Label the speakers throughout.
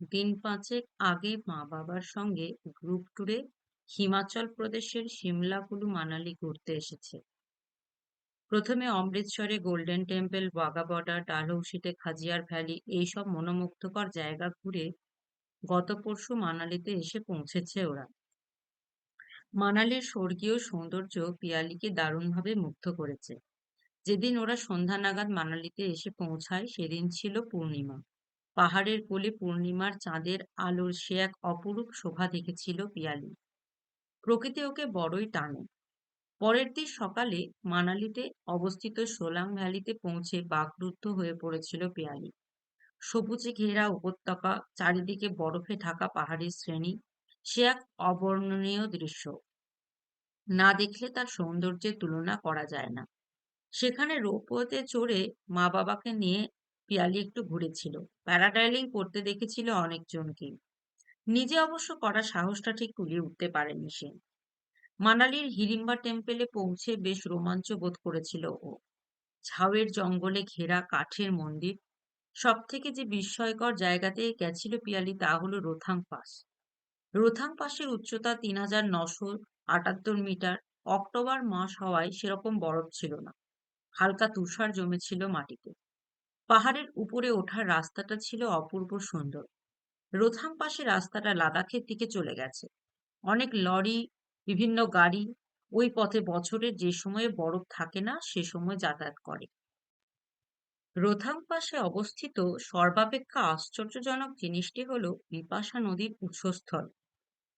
Speaker 1: দিন পাঁচেক আগে মা-বাবার সঙ্গে গ্রুপ ট্যুরে হিমাচল প্রদেশের সিমলা কুলু মানালি ঘুরতে এসেছে। প্রথমে অমৃতসরে গোল্ডেন টেম্পল ওয়াঘা বর্ডার ডালহৌসিতে খাজিয়ার ভ্যালি এইসব মনোমুগ্ধকর জায়গা ঘুরে গত পরশু মানালিতে এসে পৌঁছেছে ওরা। মানালির স্বর্গীয় সৌন্দর্য পিয়ালিকে দারুণভাবে মুগ্ধ করেছে। যেদিন ওরা সন্ধ্যা নাগাদ মানালিতে এসে পৌঁছায়, সেদিন ছিল পূর্ণিমা। পাহাড়ের কোলে পূর্ণিমার চাঁদের আলোর সে এক অপরূপ শোভা দেখেছিল পিয়ালি। প্রকৃতি ওকে বড়ই টানে। পরের দিন সকালে মানালিতে অবস্থিত সোলাং ভ্যালিতে পৌঁছে বাকরুদ্ধ হয়ে পড়েছিল পিয়ালি। সবুজে ঘেরা উপত্যকা চারিদিকে বরফে ঢাকা পাহাড়ের শ্রেণি, সে এক অবর্ণনীয় দৃশ্য। না দেখলে তার সৌন্দর্যের তুলনা করা যায় না। সেখানে রোপওয়েতে চড়ে মা বাবাকে নিয়ে পিয়ালি একটু ঘুরেছিল। প্যারাগ্লাইডিং করতে দেখেছিল অনেকজনকেই নিজে অবশ্য করার সাহসটা ঠিক কুলিয়ে উঠতে পারেনি সে। মানালির হিড়িম্বা টেম্পেলে পৌঁছে বেশ রোমাঞ্চ বোধ করেছিল ও। ঝাউয়ের জঙ্গলে ঘেরা কাঠের মন্দির সব থেকে যে বিস্ময়কর জায়গাতে গেছিল পিয়ালি তা হলো রোথাং পাস। রোথাং পাসের উচ্চতা তিন হাজার নশো আটাত্তর মিটার, অক্টোবর মাস হওয়ায় সেরকম বরফ ছিল না। হালকা তুষার জমেছিল মাটিতে। পাহাড়ের উপরে ওঠার রাস্তাটা ছিল অপূর্ব সুন্দর। রোথাম পাশে রাস্তাটা লাদাখের দিকে চলে গেছে। অনেক লরি, বিভিন্ন গাড়ি, ওই পথে বছরের যে সময়ে বরফ থাকে না, সে সময় যাতায়াত করে। রোথাং পাশে অবস্থিত সর্বাপেক্ষা আশ্চর্যজনক জিনিসটি হল বিপাশা নদীর উৎসস্থল।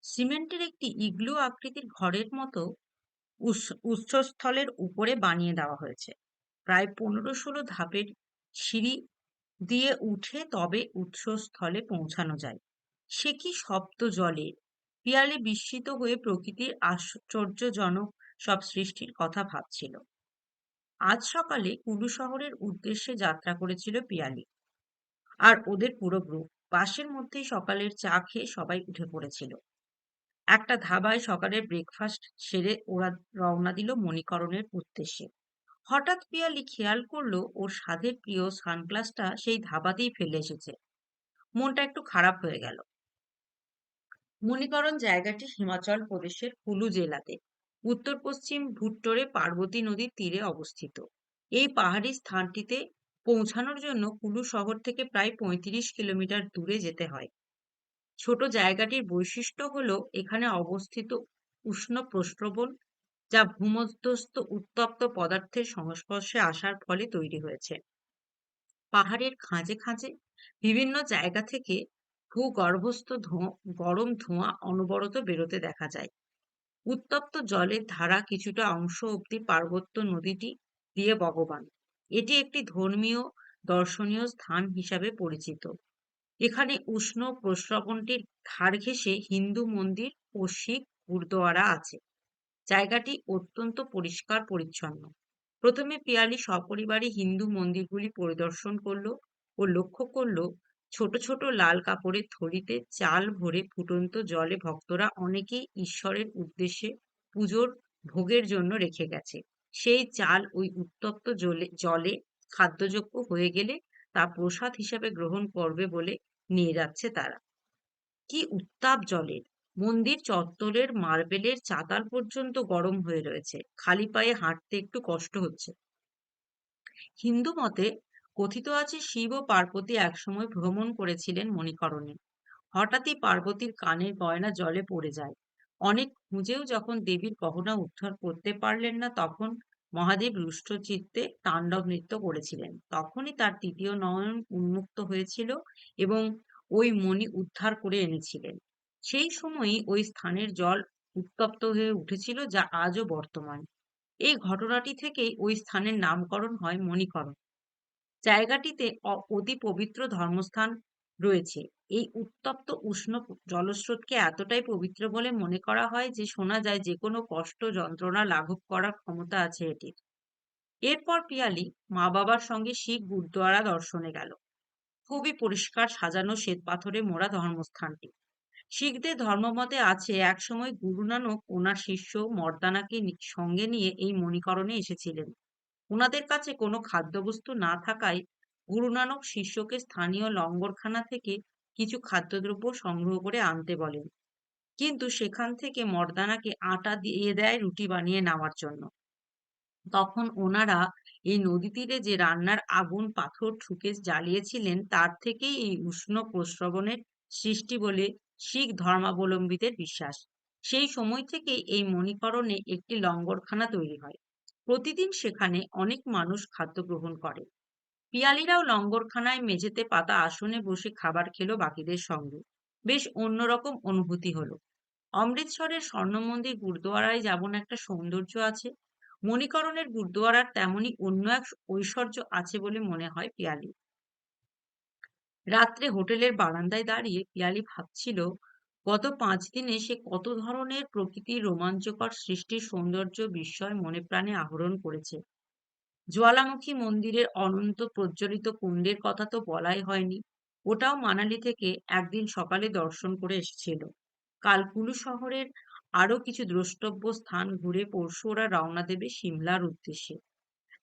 Speaker 1: সিমেন্টের একটি ইগলু আকৃতির ঘরের মতো উৎসস্থলের উপরে বানিয়ে দেওয়া হয়েছে। প্রায় পনেরো ষোলো ধাপের সিঁড়ি দিয়ে উঠে তবে উৎসস্থলে পৌঁছানো যায়। সে কি শব্দ জলে? পিয়ালি বিস্মিত হয়ে প্রকৃতির আশ্চর্যজনক সব সৃষ্টির কথা ভাবছিল। আজ সকালে কুলু শহরের উদ্দেশ্যে যাত্রা করেছিল পিয়ালি। আর ওদের পুরো গ্রুপ। বাসের মধ্যেই সকালের চা খেয়ে সবাই উঠে পড়েছিল। একটা ধাবায় সকালের ব্রেকফাস্ট সেরে ওরা রওনা দিল মণিকরণের উদ্দেশ্যে। হঠাৎ পিয়ালি খেয়াল করল ওর সাধের প্রিয় সানগ্লাসটা সেই ধাবাতেই ফেলে এসেছে। মনটা একটু খারাপ হয়ে গেল। মণিকরণ জায়গাটি হিমাচল প্রদেশের কুলু জেলাতে। উত্তর পশ্চিম ভুট্টোরে পার্বতী নদীর তীরে অবস্থিত। এই পাহাড়ি স্থানটিতে পৌঁছানোর জন্য কুলু শহর থেকে প্রায় পঁয়ত্রিশ কিলোমিটার দূরে যেতে হয়। ছোট জায়গাটির বৈশিষ্ট্য হলো এখানে অবস্থিত উষ্ণ প্রস্রবণ যা ভূমধ্যস্থ উত্তপ্ত পদার্থের সংস্পর্শে আসার ফলে তৈরি হয়েছে। পাহাড়ের খাঁজে খাঁজে বিভিন্ন জায়গা থেকে ভূগর্ভস্থ গরম ধোঁয়া অনবরত বেরোতে দেখা যায়। উত্তপ্ত জলের ধারা কিছুটা অংশ অব্দি পার্বত্য নদীটি দিয়ে ভগবান এটি একটি ধর্মীয়, দর্শনীয় স্থান হিসাবে পরিচিত। এখানে উষ্ণ প্রস্রবণটির ধার ঘেঁষে হিন্দু মন্দির ও শিখ গুরুদুয়ারা আছে। জায়গাটি অত্যন্ত পরিষ্কার পরিচ্ছন্ন। প্রথমে পিয়ালি সপরিবারে হিন্দু মন্দিরগুলি পরিদর্শন করল ও লক্ষ্য করল ছোট ছোট লাল কাপড়ের থলিতে চাল ভরে ফুটন্ত জলে ভক্তরা অনেকেই ঈশ্বরের উদ্দেশ্যে পুজোর ভোগের জন্য রেখে গেছে। সেই চাল ওই উত্তপ্ত জলে জলে খাদ্যযোগ্য হয়ে গেলে তা প্রসাদ হিসাবে গ্রহণ করবে বলে নিয়ে যাচ্ছে তারা। কি উত্তাপ জলের! মন্দির চত্বরের মার্বেলের চাতাল পর্যন্ত গরম হয়ে রয়েছে। খালি পায়ে হাঁটতে একটু কষ্ট হচ্ছে। হিন্দু মতে কথিত আছে শিব ও পার্বতী একসময় ভ্রমণ করেছিলেন মণিকরণে। হঠাৎই পার্বতীর কানের গয়না জলে পড়ে যায়। অনেক খুঁজেও যখন দেবীর গহনা উদ্ধার করতে পারলেন না তখন মহাদেব রুষ্ট চিত্তে তাণ্ডব নৃত্য করেছিলেন। তখনই তার তৃতীয় নয়ন উন্মুক্ত হয়েছিল এবং ওই মণি উদ্ধার করে এনেছিলেন। সেই সময়ই ওই স্থানের জল উত্তপ্ত হয়ে উঠেছিল যা আজও বর্তমান। এই ঘটনাটি থেকেই ওই স্থানের নামকরণ হয় মণিকরণ। জায়গাটিতে অতি পবিত্র ধর্মস্থান রয়েছে। এই উত্তপ্ত উষ্ণ জলস্রোতকে এতটাই পবিত্র বলে মনে করা হয় যে, শোনা যায় যে কোনো কষ্ট যন্ত্রণা লাঘব করার ক্ষমতা আছে এটির। এরপর পিয়ালি মা বাবার সঙ্গে শিখ গুরুদ্বারা দর্শনে গেল। খুবই পরিষ্কার সাজানো শ্বেত পাথরে মোড়া ধর্মস্থানটি। শিখদের ধর্মমতে আছে, একসময় গুরু নানক ওনার শিষ্য মর্দানাকে সঙ্গে নিয়ে এই মণিকরণে এসেছিলেন। ওনাদের কাছে কোনো খাদ্যবস্তু না থাকায় গুরু নানক শিষ্যকে স্থানীয় লঙ্গরখানা থেকে কিছু খাদ্যদ্রব্য সংগ্রহ করে আনতে বলেন। কিন্তু সেখান থেকে মর্দানাকে আটা দিয়ে দেয় রুটি বানিয়ে নেওয়ার জন্য। তখন ওনারা এই নদী তীরে যে রান্নার আগুন পাথর ঠুকে জ্বালিয়েছিলেন, তার থেকেই এই উষ্ণ প্রস্রবণের সৃষ্টি বলে শিখ ধর্মাবলম্বীদের বিশ্বাস। সেই সময় থেকে এই মণিকরণে একটি লঙ্গরখানা তৈরি হয়। প্রতিদিন সেখানে অনেক মানুষ খাদ্য গ্রহণ করে। পিয়ালিরাও লঙ্গরখানায় মেঝেতে পাতা আসনে বসে খাবার খেলো বাকিদের সঙ্গে। বেশ অন্যরকম অনুভূতি হলো। অমৃতসরের স্বর্ণ মন্দির গুরুদুয়ারায় যেমন একটা সৌন্দর্য আছে, মণিকরণের গুরুদুয়ারার তেমনই অন্য এক ঐশ্বর্য আছে বলে মনে হয় পিয়ালি। রাত্রে হোটেলের বারান্দায় দাঁড়িয়ে পিয়ালি ভাবছিল, গত পাঁচ দিনে সে কত ধরনের প্রকৃতির রোমাঞ্চকর সৃষ্টির সৌন্দর্য বিস্ময় মনে প্রাণে আহরণ করেছে। জ্বালামুখী মন্দিরের অনন্ত প্রজ্বলিত কুণ্ডের কথা তো বলাই হয়নি, ওটাও মানালি থেকে একদিন সকালে দর্শন করে এসেছিল। কাল কুলু শহরের আরও কিছু দ্রষ্টব্য স্থান ঘুরে পরশু ওরা রওনা দেবে সিমলার উদ্দেশ্যে।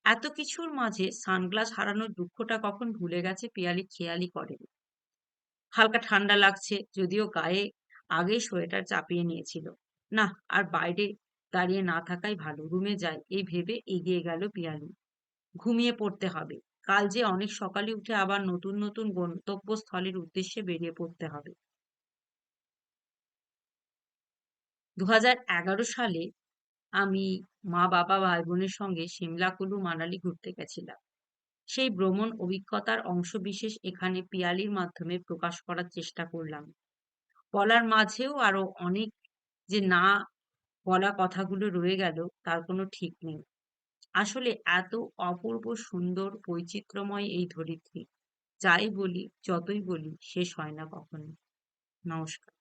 Speaker 1: এত কিছুর মাঝে সানগ্লাস হারানোর দুঃখটা কখন ভুলে গেছে পিয়ালি খেয়ালি করেনি। হালকা ঠান্ডা লাগছে, যদিও গায়ে আগেই সোয়েটার চাপিয়ে নিয়েছিল। না, আর বাইরে দাঁড়িয়ে না থাকাই ভালো, রুমে যায় এই ভেবে এগিয়ে গেল পিয়ালি। ঘুমিয়ে পড়তে হবে। কাল যে অনেক সকালে উঠে আবার নতুন নতুন গন্তব্যস্থলের উদ্দেশ্যে বেরিয়ে পড়তে হবে। দু হাজার এগারো সালে আমি মা, বাবা ভাই বোনের সঙ্গে সিমলা কুলু মানালি ঘুরতে গেছিলাম। সেই ভ্রমণ অভিজ্ঞতার অংশ বিশেষ এখানে পিয়ালির মাধ্যমে প্রকাশ করার চেষ্টা করলাম। বলার মাঝেও আরও অনেক যে না বলা কথাগুলো রয়ে গেল, তার কোনো ঠিক নেই। আসলে এত অপূর্ব, সুন্দর, বৈচিত্র্যময় এই ধরিত্রী, যাই বলি, যতই বলি, শেষ হয় না কখনো নমস্কার।